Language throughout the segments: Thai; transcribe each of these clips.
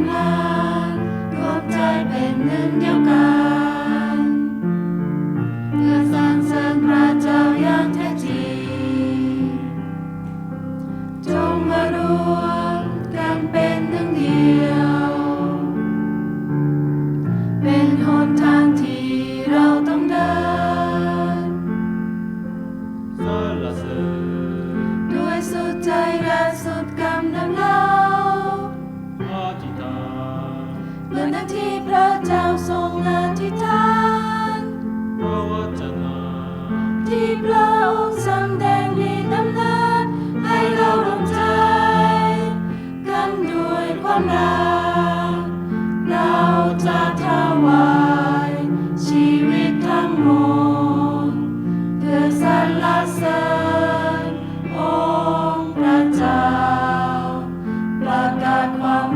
ำลา รวมใจเป็นหนึ่งเดียวกัน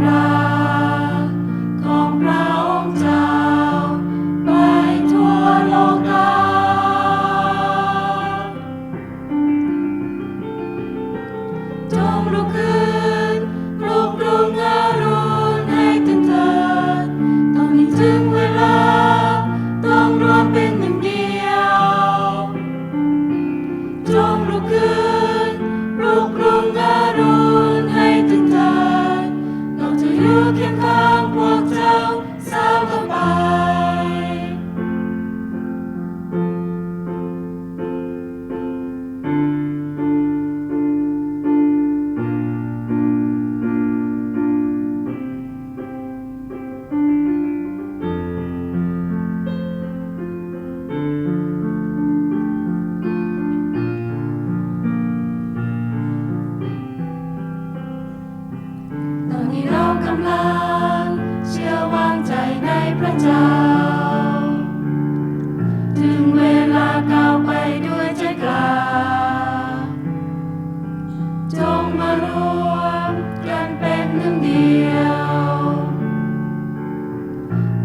now.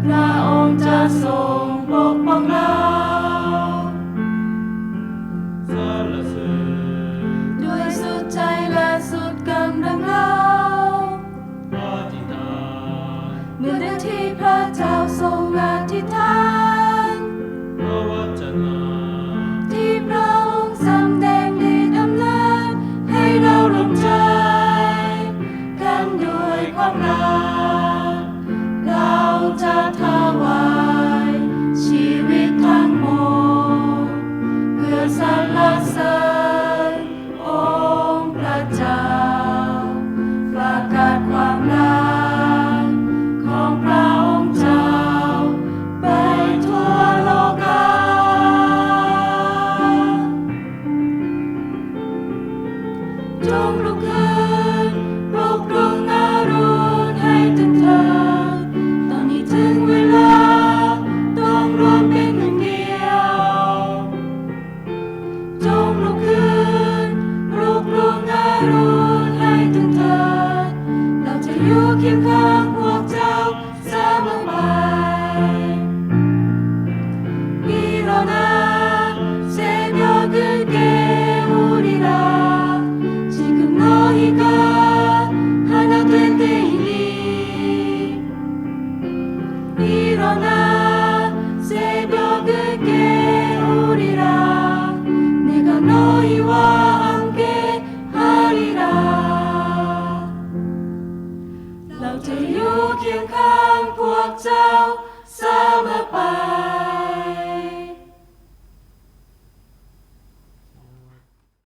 พระองค์จะทรงปกป้องเราสรรเสริญด้วยสุดใจและสุดกำลังเราอธิษฐานเมื่อได้ที่พระเจ้าทรงอธิษฐานพระวจนะที่พระองค์สำแดงฤทธิ์อำนาจให้เรารวมใจกันด้วยความรัก จะถวาย ชีวิตทั้งหมด เพื่อสรรเสริญองค์พระเจ้า ประกาศความรักของพระองค์เจ้า ไปทั่วโลกา จงลุกขึ้น